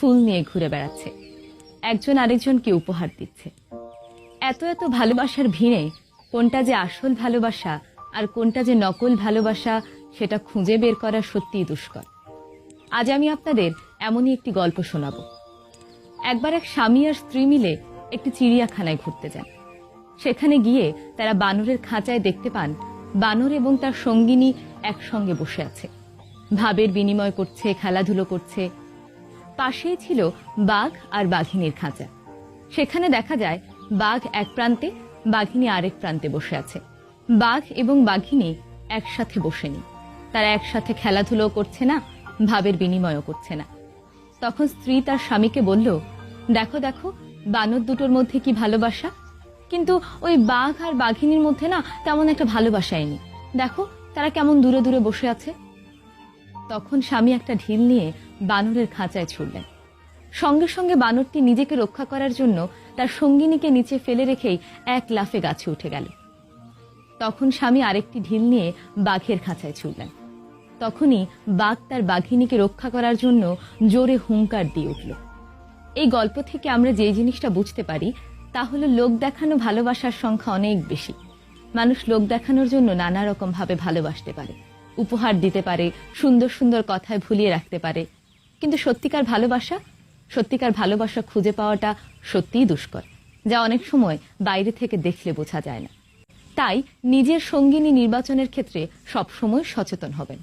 ফুল নিয়ে ঘুরে বেড়াচ্ছে। একজন আরেকজনকে উপহার দিচ্ছে। এত এত ভালোবাসার ভিড়ে কোনটা যে আসল ভালোবাসা আর কোনটা যে নকল ভালোবাসা সেটা খুঁজে বের করা সত্যিই দুষ্কর। আজ আমি আপনাদের এমনই একটি গল্প শোনাবো। একবার এক স্বামী আর স্ত্রী মিলে একটি চিড়িয়াখানায় ঘুরতে যান। সেখানে গিয়ে তারা বানরের খাঁচায় দেখতে পান বানর এবং তার সঙ্গিনী একসঙ্গে বসে আছে। ভাবের বিনিময় করছে, খেলাধুলো করছে পাশেই ছিল বাঘ আর বাঘিনীর খাঁচা। সেখানে দেখা যায়, বাঘ এক প্রান্তে, বাঘিনী আরেক প্রান্তে বসে আছে। বাঘ এবং বাঘিনী একসাথে বসেনি। তারা একসাথে খেলাধুলো করছে না, ভাবের বিনিময়ও করছে না। তখন স্ত্রী তার স্বামীকে বলল, দেখো দেখো, বানর দুটোর মধ্যে কি ভালোবাসা? কিন্তু ওই বাঘ আর বাঘিনীর মধ্যে না তেমন একটা ভালোবাসাই নেই। দেখো, তারা কেমন দূরে দূরে বসে আছে। তখন স্বামী একটা ঢিল নিয়ে বানরের খাঁচায় ছুড়লেন। সঙ্গে সঙ্গে বানরটি নিজেকে রক্ষা করার জন্য তার সঙ্গিনীকে নিচে ফেলে রেখেই এক লাফে গাছে উঠে গেল। তখন স্বামী আরেকটি ঢিল নিয়ে বাঘের খাঁচায় ছুড়লেন। তখনই বাঘ তার বাঘিনীকে রক্ষা করার জন্য জোরে হুঙ্কার দিয়ে উঠল। এই গল্প থেকে আমরা যে জিনিসটা বুঝতে পারি, তা হলো লোক দেখানো ভালোবাসার সংখ্যা অনেক বেশি। মানুষ লোক দেখানোর জন্য নানা রকম ভাবে ভালোবাসতে পারে। উপহার দিতে পারে, সুন্দর সুন্দর কথায় ভুলিয়ে রাখতে পারে। কিন্তু সত্যিকার ভালোবাসা সত্যিকার ভালোবাসা খুঁজে পাওয়াটা সত্যিই দুষ্কর, যা অনেক সময় বাইরে থেকে দেখলে বোঝা যায় না। তাই নিজের সঙ্গিনী নির্বাচনের ক্ষেত্রে সবসময় সচেতন হবেন।